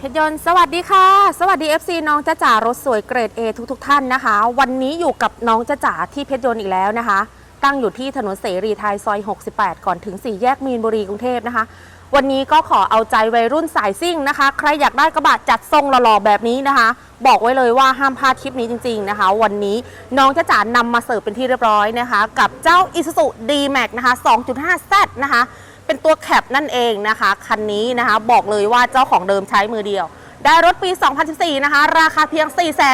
เพชรยนต์สวัสดีค่ะ สวัสดี FC น้องจ้าจ๋ารถสวยเกรด A ทุกทท่านนะคะ วันนี้อยู่กับน้องจ้าจ๋าที่เพชรยนต์อีกแล้วนะคะ ตั้งอยู่ที่ถนนเสรีไทยซอย 68 ก่อนถึง 4 แยกมีนบุรีกรุงเทพนะคะ วันนี้ก็ขอเอาใจวัยรุ่นสายซิ่งนะคะ ใครอยากได้กระบะจัดทรงหล่อๆแบบนี้นะคะ บอกไว้เลยว่าห้ามพลาดคลิปนี้จริง ๆนะคะ วันนี้น้องจ้าจ๋านำมาเสิร์ฟเป็นที่เรียบร้อยนะคะ กับเจ้า Isuzu D-Max นะคะ 2.5Z นะคะ เป็นตัวแคปนั่นเองนะคะ คันนี้นะคะบอกเลยว่าเจ้าของเดิมใช้มือเดียว ได้รถปี 2014 นะคะ ราคาเพียง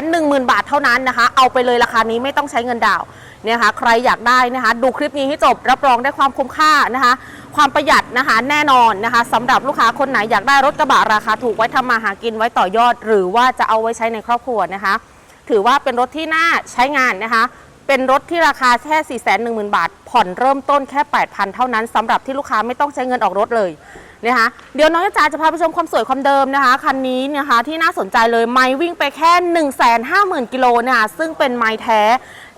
410,000 บาทเท่านั้นนะคะ เอาไปเลยราคานี้ไม่ต้องใช้เงินดาวน์เนี่ยค่ะใครอยากได้นะคะ ดูคลิปนี้ให้จบรับรองได้ความคุ้มค่านะคะ ความประหยัดนะคะแน่นอนนะคะสำหรับลูกค้าคนไหนอยากได้รถกระบะราคาถูกไว้ทำมาหากินไว้ต่อยอด หรือว่าจะเอาไว้ใช้ในครอบครัวนะคะ ถือว่าเป็นรถที่น่าใช้งานนะคะ เป็นรถที่ราคาแค่ 4 1 0 0 0 0 บาท ผ่อนเริ่มต้นแค่ 8,000 เท่านั้นสำหรับที่ลูกค้าไม่ต้องใช้เงินออกรถเลยนะคะเดี๋ยวน้องจ๋าจะพาไปชมความสวยความเดิมนะคะคันนี้นะคะที่น่าสนใจเลยไม้วิ่งไปแค่ 150,000กิโลนะคะซึ่งเป็นไม้แท้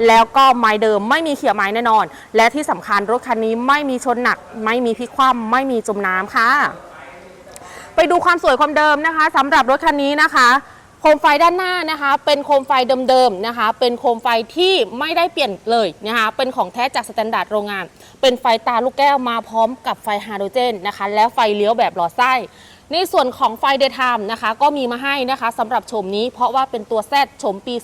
แล้วก็ไม้เดิมไม่มีเขี่ยไม้แน่นอน และที่สำคัญรถคันนี้ไม่มีชนหนัก ไม่มีพลิกคว่ำไม่มีจมน้ำค่ะ ไปดูความสวยความเดิมนะคะสำหรับรถคันนี้นะคะ โคมไฟด้านหน้านะคะ เป็นโคมไฟเดิมๆนะคะ เป็นโคมไฟที่ไม่ได้เปลี่ยนเลยนะคะ เป็นของแท้จากสแตนดาร์ดโรงงาน เป็นไฟตาลูกแก้วมาพร้อมกับไฟฮาโดรเจนนะคะ แล้วไฟเลี้ยวแบบหลอดไส้ ในส่วนของไฟเดย์ไทม์นะคะ ก็มีมาให้นะคะสำหรับโฉมนี้ เพราะว่าเป็นตัวแซดโฉมปี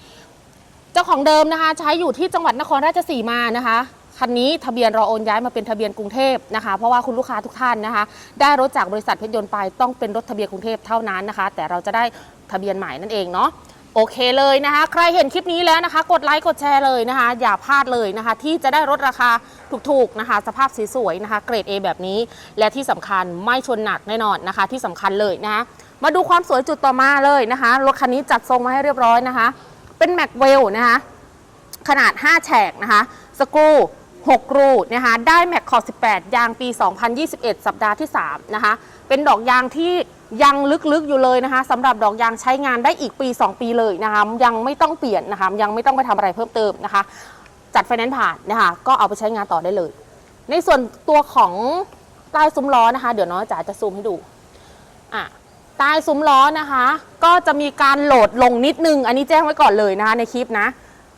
2014 เจ้าของเดิมนะคะ ใช้อยู่ที่จังหวัดนครราชสีมานะคะ คันนี้ทะเบียนรอโอนย้ายมาเป็นทะเบียนกรุงเทพนะคะเพราะว่าคุณลูกค้าทุกท่านนะคะ ได้รถจากบริษัทเพชรยนต์ไปต้องเป็นรถทะเบียนกรุงเทพเท่านั้นนะคะ แต่เราจะได้ทะเบียนใหม่นั่นเองเนาะโอเคเลยนะคะ ใครเห็นคลิปนี้แล้วนะคะ กดไลค์กดแชร์เลยนะคะ อย่าพลาดเลยนะคะ ที่จะได้รถราคาถูกๆนะคะ สภาพสวยๆนะคะ เกรด A แบบนี้ และที่สำคัญไม่ชนหนักแน่นอนนะคะ ที่สำคัญเลยนะคะมาดูความสวยจุดต่อมาเลยนะคะ รถคันนี้จัดทรงมาให้เรียบร้อยนะคะ เป็นแม็กเวลนะคะ ขนาด 5 แฉกนะคะ สกู 6 รูนะคะได้แม็กคอร์18 ยางปี 2021 สัปดาห์ที่ 3 นะคะ เป็นดอกยางที่ยังลึกๆอยู่เลยนะคะสำหรับดอกยางใช้งานได้อีกปี 2 ปีเลยนะคะ ยังไม่ต้องเปลี่ยนนะคะ ยังไม่ต้องไปทำอะไรเพิ่มเติมนะคะ จัดไฟแนนซ์ผ่านนะคะ ก็เอาไปใช้งานต่อได้เลย ในส่วนตัวของใต้ซุ้มล้อนะคะ เดี๋ยวน้องจ๋าจะซูมให้ดูอะใต้ซุ้มล้อนะคะ ก็จะมีการโหลดลงนิดนึง อันนี้แจ้งไว้ก่อนเลยนะคะ ในคลิปนะ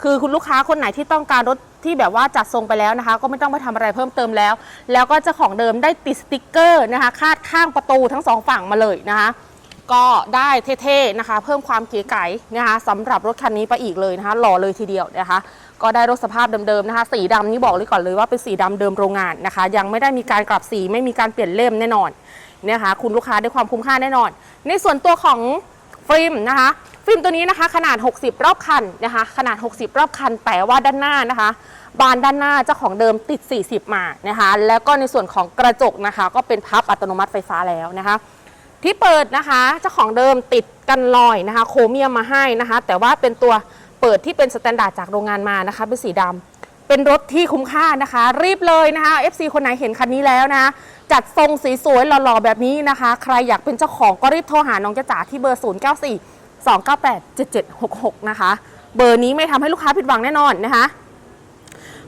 คือคุณลูกค้าคนไหนที่ต้องการรถ ที่แบบว่าจัดทรงไปแล้วนะคะ ก็ไม่ต้องไปทำอะไรเพิ่มเติมแล้ว แล้วก็เจ้าของเดิมได้ติดสติกเกอร์นะคะ คาดข้างประตูทั้งสองฝั่งมาเลยนะคะ ก็ได้เท่ๆนะคะ เพิ่มความเก๋ไก๋นะคะสำหรับรถคันนี้ไปอีกเลยนะคะ หล่อเลยทีเดียวนะคะ ก็ได้รถสภาพเดิมๆนะคะ สีดำนี่บอกเลยก่อนเลยว่าเป็นสีดำเดิมโรงงานนะคะ ยังไม่ได้มีการกลับสีไม่มีการเปลี่ยนเล่มแน่นอนนะคะคุณลูกค้าได้ความคุ้มค่าแน่นอน ในส่วนตัวของฟิล์มนะคะ ฟิล์มตัวนี้นะคะ ขนาด 60 รอบคันนะคะ ขนาด 60 รอบคัน แต่ว่าด้านหน้านะคะ บานด้านหน้าเจ้าของเดิมติด 40 มานะคะ แล้วก็ในส่วนของกระจกนะคะ ก็เป็นพับอัตโนมัติไฟฟ้าแล้วนะคะที่เปิดนะคะเจ้าของเดิมติดกันลอยนะคะ โครเมียมมาให้นะคะ แต่ว่าเป็นตัวเปิดที่เป็นสแตนดาร์ดจากโรงงานมานะคะ เป็นสีดำเป็นรถที่คุ้มค่านะคะ รีบเลยนะคะ FC คนไหนเห็นคันนี้แล้วนะ จัดทรงสีสวยหล่อๆแบบนี้นะคะ ใครอยากเป็นเจ้าของก็รีบโทรหาน้องจ้าจ๋าที่เบอร์ 094 2 9 8 7 7 6 6 นะคะ เบอร์นี้ไม่ทำให้ลูกค้าผิดหวังแน่นอนนะคะ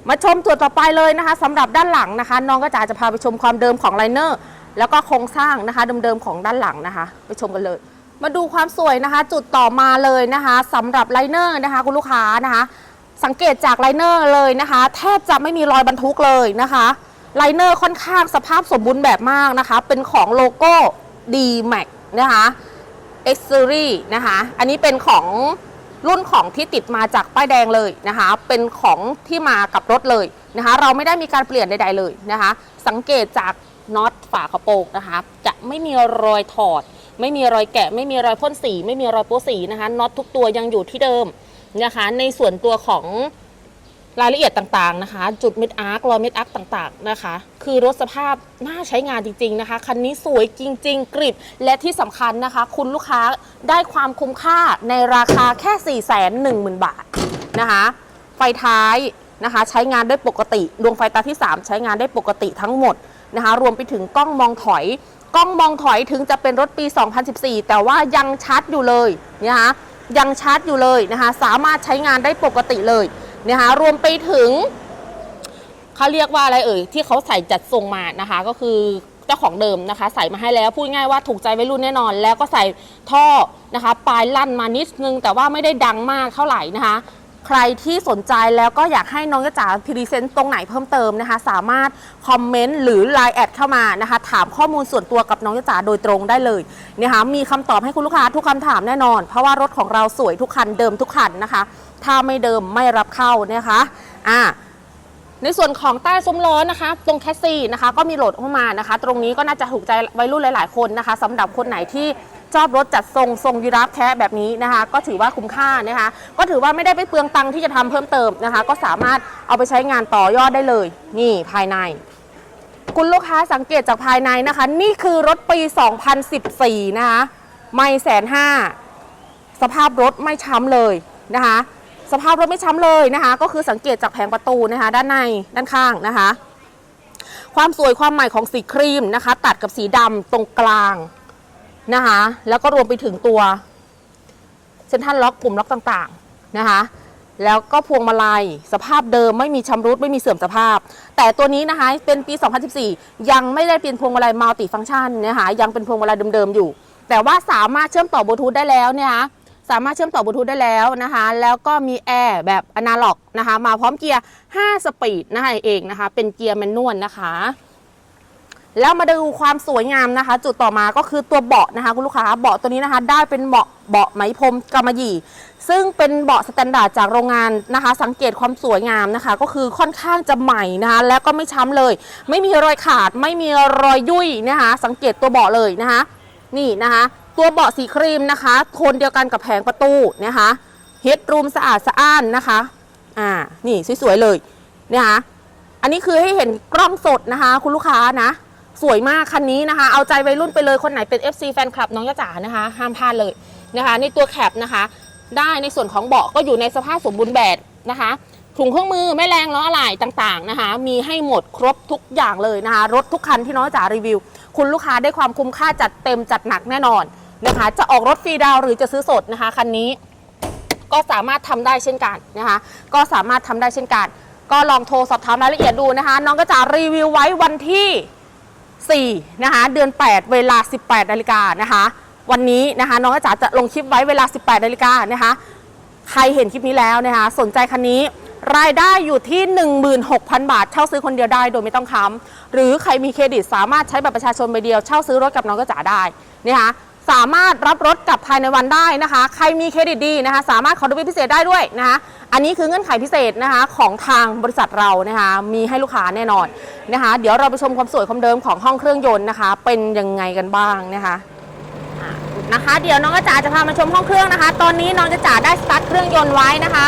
มาชมตัวต่อไปเลยนะคะสำหรับด้านหลังนะคะ น้องก็จ๋าจะพาไปชมความเดิมของไลเนอร์แล้วก็โครงสร้างนะคะเดิมๆของด้านหลังนะคะ ไปชมกันเลย มาดูความสวยนะคะ จุดต่อมาเลยนะคะสำหรับไลเนอร์นะคะ คุณลูกค้านะคะ สังเกตจากไลเนอร์เลยนะคะ แทบจะไม่มีรอยบรรทุกเลยนะคะไลเนอร์ค่อนข้างสภาพสมบูรณ์แบบมากนะคะ เป็นของโลโก้ D-Max นะคะ X Series นะคะ อันนี้เป็นของรุ่นของที่ติดมาจากป้ายแดงเลยนะคะ เป็นของที่มากับรถเลยนะคะ เราไม่ได้มีการเปลี่ยนใด ๆ เลยนะคะ สังเกตจากน็อตฝากระโปรงนะคะ จะไม่มีรอยถอด ไม่มีรอยแกะ ไม่มีรอยพ่นสี ไม่มีรอยโป๊สีนะคะ น็อตทุกตัวยังอยู่ที่เดิมนะคะ ในส่วนตัวของ รายละเอียดต่างๆนะคะ จุดเม็ดอาร์ครอยเม็ดอาร์คต่างๆนะคะ คือรถสภาพน่าใช้งานจริง ๆนะคะ คันนี้สวยจริง ๆ กริบ และที่สำคัญนะคะ คุณลูกค้าได้ความคุ้มค่าในราคาแค่ 4 1 0 0 0 0 บาทนะคะ ไฟท้ายนะคะ ใช้งานได้ปกติดวงไฟตาที่ 3 ใช้งานได้ปกติทั้งหมดนะคะ รวมไปถึงกล้องมองถอย กล้องมองถอยถึงจะเป็นรถปี 2014 แต่ว่ายังชัดอยู่เลยนะคะยังชัดอยู่เลยนะคะ สามารถใช้งานได้ปกติเลย นะคะรวมไปถึงเขาเรียกว่าอะไรเอ่ย ที่เขาใส่จัดทรงมานะคะ ก็คือเจ้าของเดิมนะคะ ใส่มาให้แล้วพูดง่ายว่าถูกใจวัยรุ่นแน่นอน แล้วก็ใส่ท่อนะคะปลายลั่นมานิดนึง แต่ว่าไม่ได้ดังมากเท่าไหร่นะคะใครที่สนใจแล้วก็อยากให้น้องจ๋าพรีเซนต์ตรงไหนเพิ่มเติมนะคะ สามารถคอมเมนต์หรือ Line แอดเข้ามานะคะ ถามข้อมูลส่วนตัวกับน้องจ๋าโดยตรงได้เลยนะคะมีคำตอบให้คุณลูกค้าทุกคำถามแน่นอน เพราะว่ารถของเราสวยทุกคันเดิมทุกคันนะคะ ถ้าไม่เดิมไม่รับเข้านะคะอ่าในส่วนของใต้ซุ้มล้อนะคะ ตรงแคสซี่นะคะ ก็มีโหลดเข้ามานะคะ ตรงนี้ก็น่าจะถูกใจวัยรุ่นหลาย ๆ คนนะคะสำหรับคนไหนที่ชอบรถจัดทรงทรงยีราฟแคะแบบนี้นะคะ ก็ถือว่าคุ้มค่านะคะ ก็ถือว่าไม่ได้ไปเปลืองตังค์ที่จะทำเพิ่มเติมนะคะ ก็สามารถเอาไปใช้งานต่อยอดได้เลย นี่ภายใน คุณลูกค้าสังเกตจากภายในนะคะ นี่คือรถปี 2014 นะคะ ไม่แสนห้าสภาพรถไม่ช้ำเลยนะคะ สภาพรถไม่ช้ำเลยนะคะ ก็คือสังเกตจากแผงประตูนะคะ ด้านในด้านข้างนะคะ ความสวยความใหม่ของสีครีมนะคะ ตัดกับสีดำตรงกลางนะคะ แล้วก็รวมไปถึงตัวเซนทรัลล็อกปุ่มล็อกต่างๆนะคะแล้วก็พวงมาลัยสภาพเดิมไม่มีชำรุดไม่มีเสื่อมสภาพ แต่ตัวนี้นะคะเป็นปี 2014 ยังไม่ได้เป็นพวงมาลัยมัลติฟังก์ชันนะคะยังเป็นพวงมาลัยเดิมๆอยู่ แต่ว่าสามารถเชื่อมต่อบลูทูธได้แล้วเนี่ยคะ สามารถเชื่อมต่อบลูทูธได้แล้วนะคะ แล้วก็มีแอร์แบบอนาล็อกนะคะ มาพร้อมเกียร์ 5 สปีดนะคะเองนะคะ เป็นเกียร์แมนนวลนะคะแล้วมาดูความสวยงามนะคะ จุดต่อมาก็คือตัวเบาะนะคะคุณลูกค้าเบาะตัวนี้นะคะ ได้เป็นเบาะเบาะไหมพรมกำมะหยี่ ซึ่งเป็นเบาะสแตนดาร์ดจากโรงงานนะคะ สังเกตความสวยงามนะคะ ก็คือค่อนข้างจะใหม่นะคะ แล้วก็ไม่ช้ำเลย ไม่มีรอยขาดไม่มีรอยยุ่ยนะคะ สังเกตตัวเบาะเลยนะคะ นี่นะคะ ตัวเบาะสีครีมนะคะโทนเดียวกันกับแผงประตูนะคะเฮดรูมสะอาดสะอ้านนะคะอ่านี่สวยๆเลยนะคะอันนี้คือให้เห็นกล้องสดนะคะ คุณลูกค้านะ สวยมากคันนี้นะคะ เอาใจวัยรุ่นไปเลยคนไหนเป็น FC แฟนคลับน้องยะจ๋านะคะ ห้ามพลาดเลยนะคะ ในตัวแคปนะคะ ได้ในส่วนของเบาะก็อยู่ในสภาพสมบูรณ์แบบนะคะถุงเครื่องมือแม่แรงล้ออะไหล่ต่างๆนะคะ มีให้หมดครบทุกอย่างเลยนะคะ รถทุกคันที่น้องจ๋ารีวิว คุณลูกค้าได้ความคุ้มค่าจัดเต็มจัดหนักแน่นอน นะคะ จะออกรถฟรีดาวหรือจะซื้อสดนะคะคันนี้ก็สามารถทำได้เช่นกันนะคะ ก็สามารถทำได้เช่นกัน ก็ลองโทรสอบถามรายละเอียดดูนะคะ น้องก็จะรีวิวไว้วันที่ 4 นะคะ เดือน 8 เวลา 18นาฬิกานะคะ วันนี้นะคะ น้องก็จะจะลงคลิปไว้เวลา 18นาฬิกานะคะ ใครเห็นคลิปนี้แล้วนะคะ สนใจคันนี้รายได้อยู่ที่ 16,000 บาท เช่าซื้อคนเดียวได้โดยไม่ต้องค้ำหรือใครมีเครดิตสามารถใช้บัตรประชาชนใบเดียวเช่าซื้อรถกับน้องก็จ๋าได้นะคะ สามารถรับรถกลับภายในวันได้นะคะ ใครมีเครดิตดีนะคะ สามารถขอดูพิเศษได้ด้วยนะคะ อันนี้คือเงื่อนไขพิเศษนะคะของทางบริษัทเรานะคะมีให้ลูกค้าแน่นอนนะคะ เดี๋ยวเราไปชมความสวยความเดิมของห้องเครื่องยนต์นะคะ เป็นยังไงกันบ้างนะคะนะคะ เดี๋ยวน้องจ๋าจะพามาชมห้องเครื่องนะคะ ตอนนี้น้องจ๋าได้สตาร์ทเครื่องยนต์ไว้นะคะ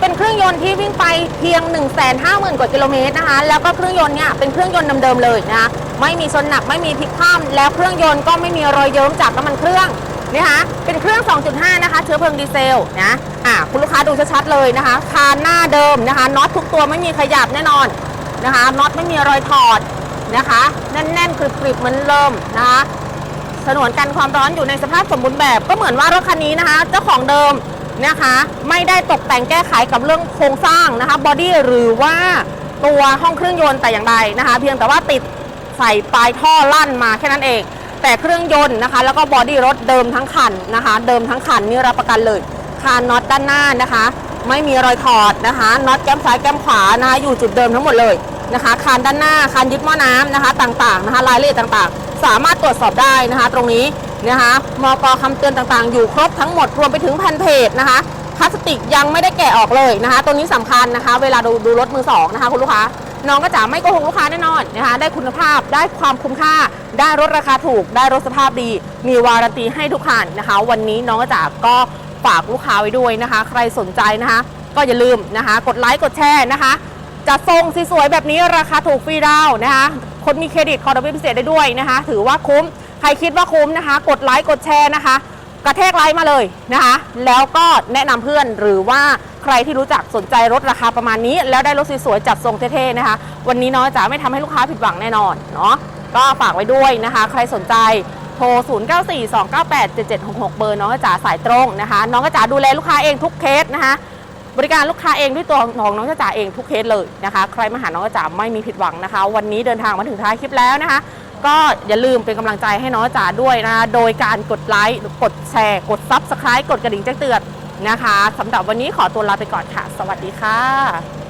เป็นเครื่องยนต์ที่วิ่งไปเพียง 1 5 0 0 0 0 กว่ากิโลเมตรนะคะ แล้วก็เครื่องยนต์เนี่ยเป็นเครื่องยนต์เดิมๆเลยนะคะ ไม่มีชนหนักไม่มีพลิกคว่ำแล้วเครื่องยนต์ก็ไม่มีรอยเยิ้มจากน้ำมันเครื่องนะคะเป็นเครื่อง 2.5 นะคะ เชื้อเพลิงดีเซลนะอะคุณลูกค้าดูชัดๆเลยนะคะ คานหน้าเดิมนะคะน็อตทุกตัวไม่มีขยับแน่นอนนะคะน็อตไม่มีรอยถอดนะคะแน่นๆกริบๆเหมือนเริ่มนะคะสนวนกันความร้อนอยู่ในสภาพสมบูรณ์แบบก็เหมือนว่ารถคันนี้นะคะ เจ้าของเดิมนะคะ ไม่ได้ตกแต่งแก้ไขกับเรื่องโครงสร้างนะคะบอดี้หรือว่าตัวห้องเครื่องยนต์แต่อย่างใดนะคะ เพียงแต่ว่าติด ใส่ปลายท่อลั่นมาแค่นั้นเอง แต่เครื่องยนต์นะคะ แล้วก็บอดี้รถเดิมทั้งคันนะคะ เดิมทั้งคันนี่รับประกันเลยคานน็อตด้านหน้านะคะ ไม่มีรอยถอดนะคะน็อตแก้มซ้ายแก้มขวานะคะอยู่จุดเดิมทั้งหมดเลยนะคะ คานด้านหน้าคานยึดหม้อน้ำนะคะ ต่างๆนะคะรายละเอียดต่างๆ สามารถตรวจสอบได้นะคะ ตรงนี้นะคะมกคำเตือนต่างๆ อยู่ครบทั้งหมดรวมไปถึงแผ่นเพจนะคะพลาสติกยังไม่ได้แกะออกเลยนะคะ ตัวนี้สำคัญนะคะ เวลาดูดูรถมือสองนะคะคุณลูกค้า น้องก็จะไม่โกหกลูกค้าแน่นอนนะคะ ได้คุณภาพ ได้ความคุ้มค่า ได้รถราคาถูก ได้รถสภาพดี มีวารันตีให้ทุกคันนะคะ วันนี้น้องก็จะก็ฝากลูกค้าไว้ด้วยนะคะ ใครสนใจนะคะ ก็อย่าลืมนะคะ กดไลค์ กดแชร์นะคะ จะทรงสวยๆแบบนี้ราคาถูกฟรีดาวนะคะ คนมีเครดิตขอดอกเบี้ยพิเศษได้ด้วยนะคะ ถือว่าคุ้ม ใครคิดว่าคุ้มนะคะ กดไลค์ กดแชร์นะคะ กระแทกไลค์มาเลยนะคะ แล้วก็แนะนำเพื่อนหรือว่า ใครที่รู้จักสนใจรถราคาประมาณนี้ แล้วได้รถสวยๆจัดทรงเท่ๆนะคะ วันนี้น้อยจ๋าไม่ทำให้ลูกค้าผิดหวังแน่นอนเนาะก็ฝากไว้ด้วยนะคะ ใครสนใจโทร 0942987766 เบอร์น้องจ๋าสายตรงนะคะ น้องจ๋าดูแลลูกค้าเองทุกเคสนะคะ บริการลูกค้าเองด้วยตัวของน้องจ๋าเองทุกเคสเลยนะคะ ใครมาหาน้องจ๋าไม่มีผิดหวังนะคะ วันนี้เดินทางมาถึงท้ายคลิปแล้วนะคะ ก็อย่าลืมเป็นกำลังใจให้น้องจ๋าด้วยนะคะโดยการกดไลค์ กดแชร์ กด Subscribe กดกระดิ่งแจ้งเตือน นะคะสำหรับวันนี้ขอตัวลาไปก่อนค่ะ สวัสดีค่ะ